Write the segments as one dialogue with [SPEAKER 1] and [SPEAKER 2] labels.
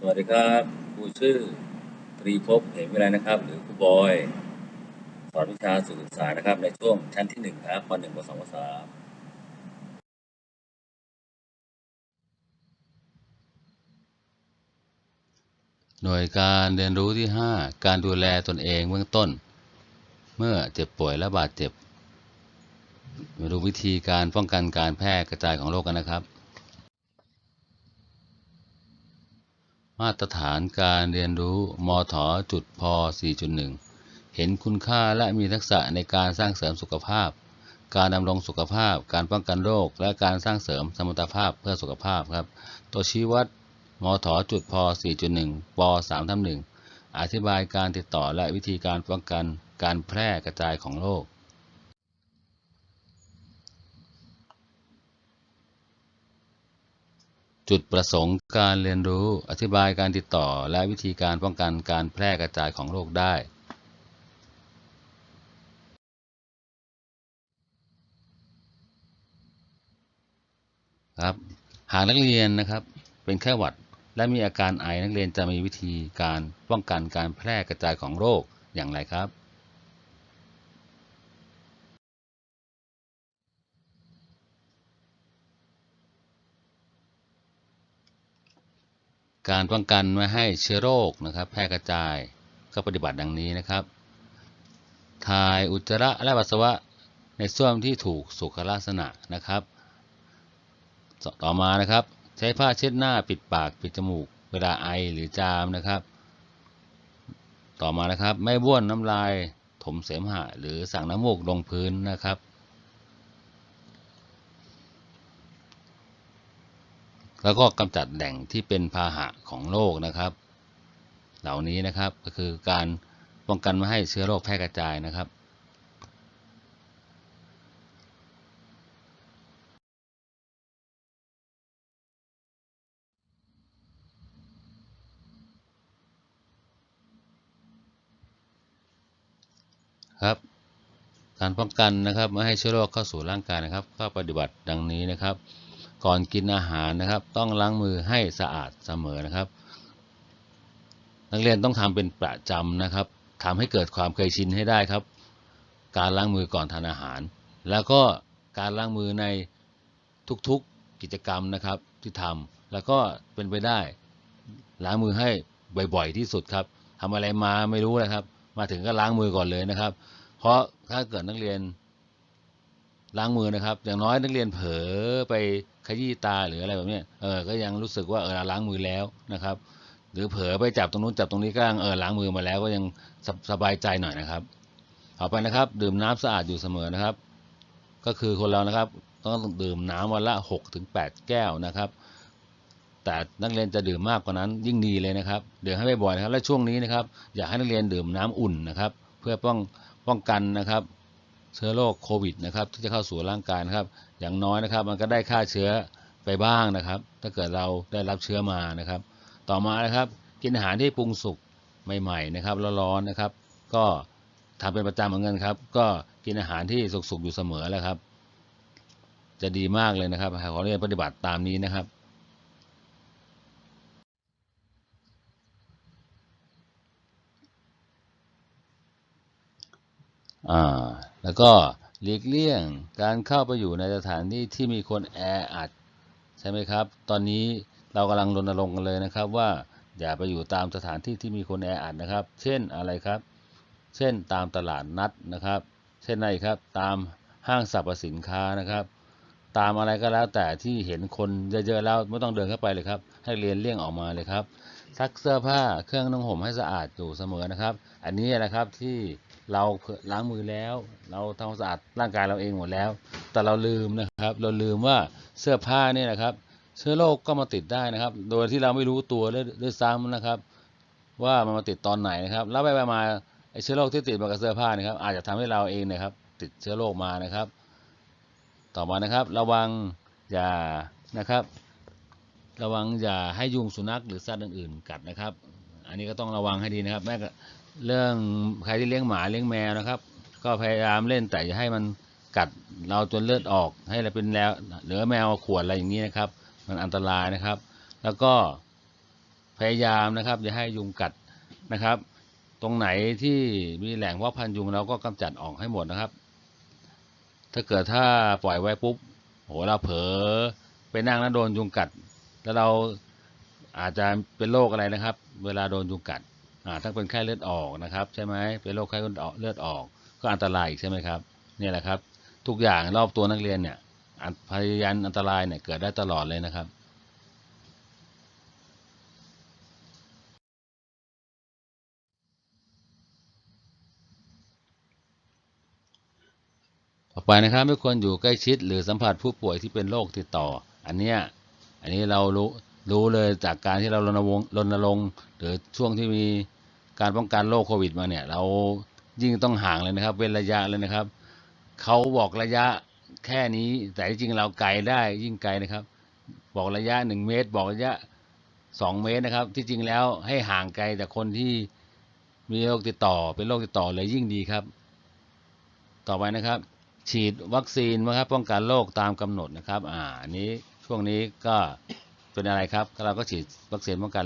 [SPEAKER 1] สวัสดีครับครูชื่อตรีภพเหมวิไลนะครับ หรือครูบอย สอนวิชาสื่อศึกษานะครับ ในช่วงชั้นที่หนึ่งครับปหนึ่งปสองปสาม
[SPEAKER 2] หน่วยการเรียนรู้ที่ 5 การดูแลตนเองเบื้องต้น เมื่อเจ็บป่วยและบาดเจ็บมาดูวิธีการป้องกันการแพร่กระจายของโรคกันนะครับ มาตรฐานการเรียนรู้มถจุดพ4.1 เห็นคุณค่าและมีทักษะในการสร้างเสริมสุขภาพ การดำรงสุขภาพ การป้องกันโรค และการสร้างเสริมสมรรถภาพเพื่อสุขภาพครับ ตัวชี้วัดมถจุดพ4.1ป3ทับ1อธิบายการติดต่อและวิธีการป้องกันการแพร่กระจายของโรค จุดประสงค์การเรียนรู้อธิบายการติดต่อและวิธีการป้องกันการแพร่กระจายของโรคได้ ครับหากนักเรียนนะครับเป็นไข้หวัดและมีอาการไอนักเรียนจะมีวิธีการป้องกันการแพร่กระจายของโรคอย่างไรครับ การป้องกันไม่ให้เชื้อโรคนะครับแพร่กระจายก็ปฏิบัติดังนี้นะครับ ถ่ายอุจจาระและปัสสาวะในส้วมที่ถูกสุขลักษณะนะครับ ต่อมานะครับ ใช้ผ้าเช็ดหน้าปิดปากปิดจมูก เวลาไอหรือจามนะครับ ต่อมานะครับ ไม่บ้วนน้ำลายถมเสมหะหรือสั่งน้ำมูกลงพื้นนะครับ แล้วก็กำจัดแหล่งที่เป็นพาหะของโรคนะครับ เหล่านี้นะครับก็คือการป้องกันไม่ให้เชื้อโรคแพร่กระจายนะครับครับการป้องกันนะครับไม่ให้เชื้อโรคเข้าสู่ร่างกายนะครับ ก็ปฏิบัติดังนี้นะครับ ก่อนกินอาหารนะครับ ต้องล้างมือให้สะอาดเสมอนะครับ นักเรียนต้องทำเป็นประจำนะครับทำให้เกิดความเคยชินให้ได้ครับ การล้างมือก่อนทานอาหาร แล้วก็การล้างมือในทุกๆกิจกรรมนะครับที่ทำแล้วก็เป็นไปได้ล้างมือให้บ่อยๆที่สุดครับทำอะไรมาไม่รู้นะครับ มาถึงก็ล้างมือก่อนเลยนะครับ เพราะถ้าเกิดนักเรียน ล้างมือนะครับ อย่างน้อยนักเรียนเผลอไปขยี้ตาหรืออะไรแบบนี้เออก็ยังรู้สึกว่าเออล้างมือแล้วนะครับ หรือเผลอไปจับตรงนู้นจับตรงนี้ก็ยังเออล้างมือมาแล้วก็ยังสสบายใจหน่อยนะครับต่อไปนะครับ ดื่มน้ำสะอาดอยู่เสมอนะครับ ก็คือคนเรานะครับ ต้องดื่มน้ำวันละ6ถึง8แก้วนะครับ แต่นักเรียนจะดื่มมากกว่านั้นยิ่งดีเลยนะครับดื่มให้บ่อยๆนะครับและช่วงนี้นะครับ อยากให้นักเรียนดื่มน้ำอุ่นนะครับ เพื่อป้องป้องกันนะครับ เชื้อโรคโควิดนะครับที่จะเข้าสู่ร่างกายนะครับ อย่างน้อยนะครับ มันก็ได้ฆ่าเชื้อไปบ้างนะครับ ถ้าเกิดเราได้รับเชื้อมานะครับ ต่อมานะครับ กินอาหารที่ปรุงสุกใหม่ๆนะครับล้วร้อนนะครับ ก็ทำเป็นประจำเหมือนกันครับ ก็กินอาหารที่สุกๆอยู่เสมอแล้วครับ จะดีมากเลยนะครับขอเรียนปฏิบัติตามนี้นะครับอ่า แล้วก็หลีกเลี่ยงการเข้าไปอยู่ในสถานที่ที่มีคนแออัดใช่ไหมครับ ตอนนี้เรากำลังรณรงค์กันเลยนะครับว่าอย่าไปอยู่ตามสถานที่ที่มีคนแออัดนะครับ เช่นอะไรครับ เช่นตามตลาดนัดนะครับ เช่นอะไรครับ ตามห้างสรรพสินค้านะครับ ตามอะไรก็แล้วแต่ที่เห็นคนเยอะๆแล้วไม่ต้องเดินเข้าไปเลยครับ ให้เรียนเลี่ยงออกมาเลยครับซักเสื้อผ้าเครื่องนุ่งห่มให้สะอาดอยู่เสมอนะครับ อันนี้นะครับที่ เราล้างมือแล้ว เราทำความสะอาดร่างกายเราเองหมดแล้ว แต่เราลืมนะครับ เราลืมว่าเสื้อผ้าเนี่ยนะครับ เชื้อโรคก็มาติดได้นะครับ โดยที่เราไม่รู้ตัวด้วยซ้ำนะครับ ว่ามันมาติดตอนไหนนะครับ แล้วไปมาไอเชื้อโรคที่ติดมากับเสื้อผ้านะครับ อาจจะทำให้เราเองนะครับ ติดเชื้อโรคมานะครับ ต่อมานะครับ ระวังอย่านะครับ ระวังอย่าให้ยุงสุนัขหรือสัตว์อื่นๆกัดนะครับ อันนี้ก็ต้องระวังให้ดีนะครับ แม้กระ เรื่องใครที่เลี้ยงหมาเลี้ยงแมวนะครับ ก็พยายามเล่นแต่อย่าให้มันกัดเราจนเลือดออกให้เราเป็นแล้วเหลือแมวขวดอะไรอย่างนี้นะครับ มันอันตรายนะครับ แล้วก็พยายามนะครับอย่าให้ยุงกัดนะครับ ตรงไหนที่มีแหล่งเพาะพันธุ์ยุงเราก็กำจัดออกให้หมดนะครับ ถ้าเกิดถ้าปล่อยไว้ปุ๊บโหเราเผลอไปนั่งแล้วโดนยุงกัด แล้วเราอาจจะเป็นโรคอะไรนะครับ เวลาโดนยุงกัด อ่าถ้าเป็นไข้เลือดออกนะครับใช่ไหมเป็นโรคไข้เลือดออกเลือดออก ก็อันตรายอีกใช่ไหมครับนี่แหละครับ ทุกอย่างรอบตัวนักเรียนเนี่ยอันพยานอันตรายเนี่ยเกิดได้ตลอดเลยนะครับต่อไปนะครับไม่ควรอยู่ใกล้ชิด หรือสัมผัสผู้ป่วยที่เป็นโรคติดต่อ อันเนี้ยอันนี้เรารู้รู้เลยจากการที่เรารณรงค์รณรงค์หรือช่วงที่มี การป้องกันโรคโควิดมาเนี่ย เรายิ่งต้องห่างเลยนะครับ เว้นระยะเลยนะครับเขาบอกระยะแค่นี้ แต่จริงเราไกลได้ยิ่งไกลนะครับ บอกระยะหนึ่งเมตร บอกระยะสองเมตรนะครับ ที่จริงแล้วให้ห่างไกลจากคนที่มีโรคติดต่อเป็นโรคติดต่อเลยยิ่งดีครับ ต่อไปนะครับ ฉีดวัคซีนนะครับป้องกันโรคตามกำหนดนะครับ อ่านนี้ช่วงนี้ก็เป็นอะไรครับ เราก็ฉีดวัคซีนป้องกัน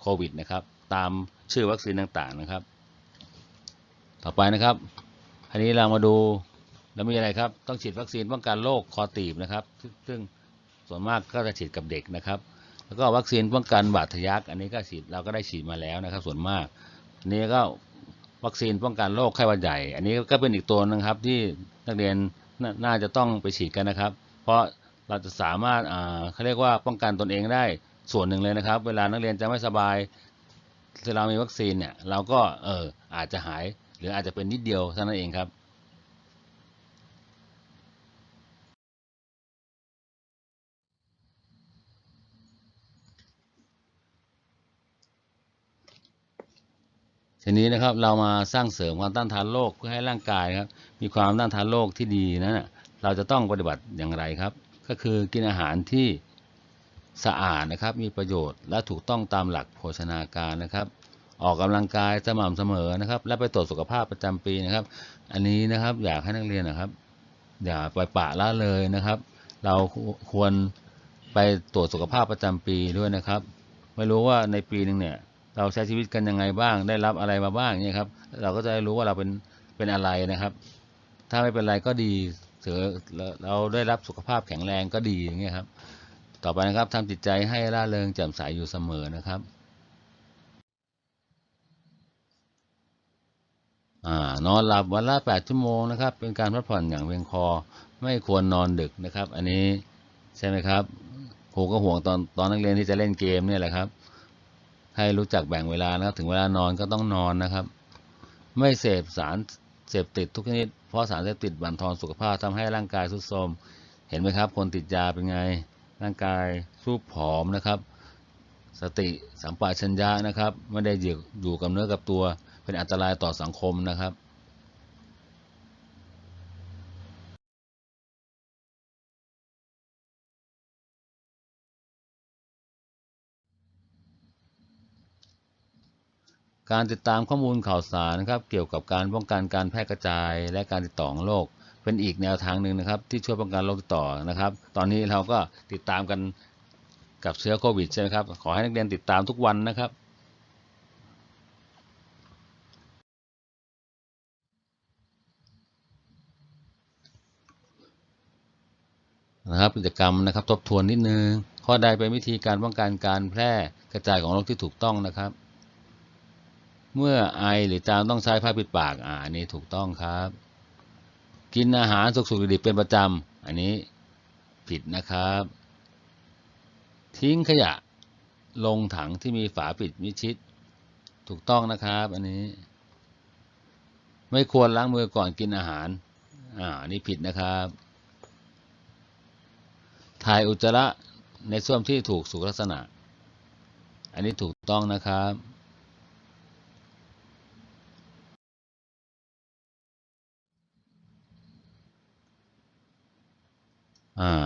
[SPEAKER 2] โควิดนะครับ ตามชื่อวัคซีนต่างๆนะครับ ต่อไปนะครับ อันนี้เรามาดูแล้วมีอะไรครับต้องฉีดวัคซีนป้องกันโรคคอตีบนะครับ ซึ่งส่วนมากก็จะฉีดกับเด็กนะครับ แล้วก็วัคซีนป้องกันบาดทะยัก อันนี้ก็ฉีดเราก็ได้ฉีดมาแล้วนะครับ ส่วนมากอันนี้ก็วัคซีนป้องกันโรคไข้หวัดใหญ่ อันนี้ก็เป็นอีกตัวนึงครับที่นักเรียนนน่าจะต้องไปฉีดกันนะครับ เพราะเราจะสามารถเขาเรียกว่าป้องกันตนเองได้ส่วนหนึ่งเลยนะครับ เวลานักเรียนจะไม่สบาย เรามีวัคซีนเนี่ยเราก็เอออาจจะหายหรืออาจจะเป็นนิดเดียวเท่านั้นเองครับทีนี้นะครับเรามาสร้างเสริมความต้านทานโรคเพื่อให้ร่างกายครับมีความต้านทานโรคที่ดีนั้นนะเราจะต้องปฏิบัติอย่างไรครับ ก็คือกินอาหารที่ สะอาดนะครับ มีประโยชน์และถูกต้องตามหลักโภชนาการนะครับ ออกกำลังกายสม่ำเสมอนะครับ และไปตรวจสุขภาพประจำปีนะครับ อันนี้นะครับอยากให้นักเรียนนะครับ อย่าปล่อยปละละเลยนะครับ เราควรไปตรวจสุขภาพประจำปีด้วยนะครับ ไม่รู้ว่าในปีหนึ่งเนี่ยเราใช้ชีวิตกันยังไงบ้าง ได้รับอะไรมาบ้างเนี่ยครับ เราก็จะได้รู้ว่าเราเป็นเป็นอะไรนะครับ ถ้าไม่เป็นไรก็ดีเสือเราได้รับสุขภาพแข็งแรงก็ดีอย่างเงี้ยครับ ต่อไปนะครับทำจิตใจให้ร่าเริงแจ่มใสอยู่เสมอนะครับอ่านอนหลับวันละแปดชั่วโมงนะครับ เป็นการพักผ่อนอย่างเพียงพอไม่ควรนอนดึกนะครับ อันนี้ใช่ไหมครับครูก็ห่วงตอนตอนนักเรียนที่จะเล่นเกมเนี่ยแหละครับ ให้รู้จักแบ่งเวลานะครับ ถึงเวลานอนก็ต้องนอนนะครับ ไม่เสพสารเสพติดทุกชนิดเพราะสารเสพติดบั่นทอนสุขภาพทำให้ร่างกายทรุดโทรมเห็นไหมครับ คนติดยาเป็นไง ร่างกายสูบผอมนะครับ สติสัมปชัญญะนะครับ ไม่ได้อยู่อยู่กับเนื้อกับตัว เป็นอันตรายต่อสังคมนะครับการติดตามข้อมูลข่าวสารนะครับเกี่ยวกับการป้องกันการแพร่กระจาย และการติดต่อของโรค เป็นอีกแนวทางหนึ่งนะครับ ที่ช่วยป้องกันโรคติดต่อนะครับ ตอนนี้เราก็ติดตามกันกับเชื้อโควิดใช่ไหมครับ ขอให้นักเรียนติดตามทุกวันนะครับนะครับกิจกรรมนะครับทบทวนนิดนึงข้อใดเป็นวิธีการป้องกันการแพร่กระจายของโรคที่ถูกต้องนะครับ เมื่อไอหรือจามต้องใช้ผ้าปิดปากอ่านนี้ถูกต้องครับ กินอาหารสุกๆดิบเป็นประจำ อันนี้ผิดนะครับ ทิ้งขยะลงถังที่มีฝาปิดมิดชิด ถูกต้องนะครับ อันนี้ ไม่ควรล้างมือก่อนกินอาหาร อ่านนี้ผิดนะครับ ถ่ายอุจจาระในส้วมที่ถูกสุขลักษณะ อันนี้ถูกต้องนะครับ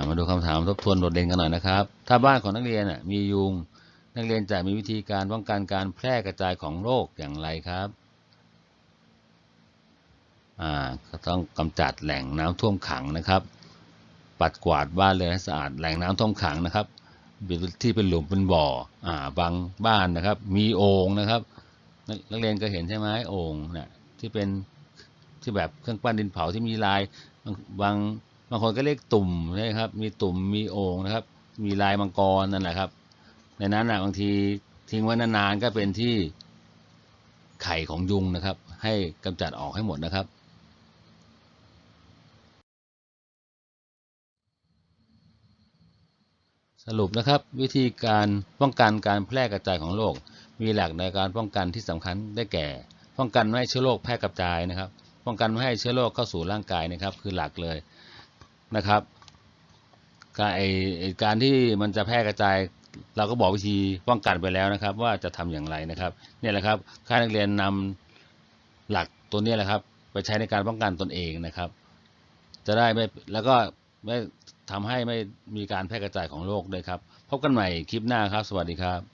[SPEAKER 2] มาดูคำถามทบทวนบทเรียนกันหน่อยนะครับ ถ้าบ้านของนักเรียนมียุง นักเรียนจะมีวิธีการป้องกันการแพร่กระจายของโรคอย่างไรครับก็ต้องกำจัดแหล่งน้ำท่วมขังนะครับ ปัดกวาดบ้านเลยให้สะอาดแหล่งน้ำท่วมขังนะครับที่เป็นหลุมเป็นบ่ออ่าบางบ้านนะครับ มีโอ่งนะครับ นักเรียนก็เห็นใช่ไหมโอ่งเนี่ยที่เป็นที่แบบเครื่องปั้นดินเผาที่มีลายบาง บางคนก็เรียกตุ่มใช่ครับ มีตุ่มมีโอ่งนะครับ มีลายมังกรนั่นแหละครับ ในนั้นนะบางทีทิ้งไว้นานๆก็เป็นที่ไข่ของยุงนะครับ ให้กำจัดออกให้หมดนะครับ สรุปนะครับ วิธีการป้องกันการแพร่กระจายของโรคมีหลักในการป้องกันที่สำคัญได้แก่ ป้องกันไม่ให้เชื้อโรคแพร่กระจายนะครับ ป้องกันไม่ให้เชื้อโรคเข้าสู่ร่างกายนะครับ คือหลักเลย นะครับการไอการที่มันจะแพร่กระจาย เราก็บอกวิธีป้องกันไปแล้วนะครับ ว่าจะทำอย่างไรนะครับเนี่ยแหละครับค่านักเรียนนำหลักตัวนี้แหละครับ ไปใช้ในการป้องกันตนเองนะครับ จะได้ไม่แล้วก็ไม่ทำให้ไม่มีการแพร่กระจายของโรคด้วยครับ พบกันใหม่คลิปหน้าครับ สวัสดีครับ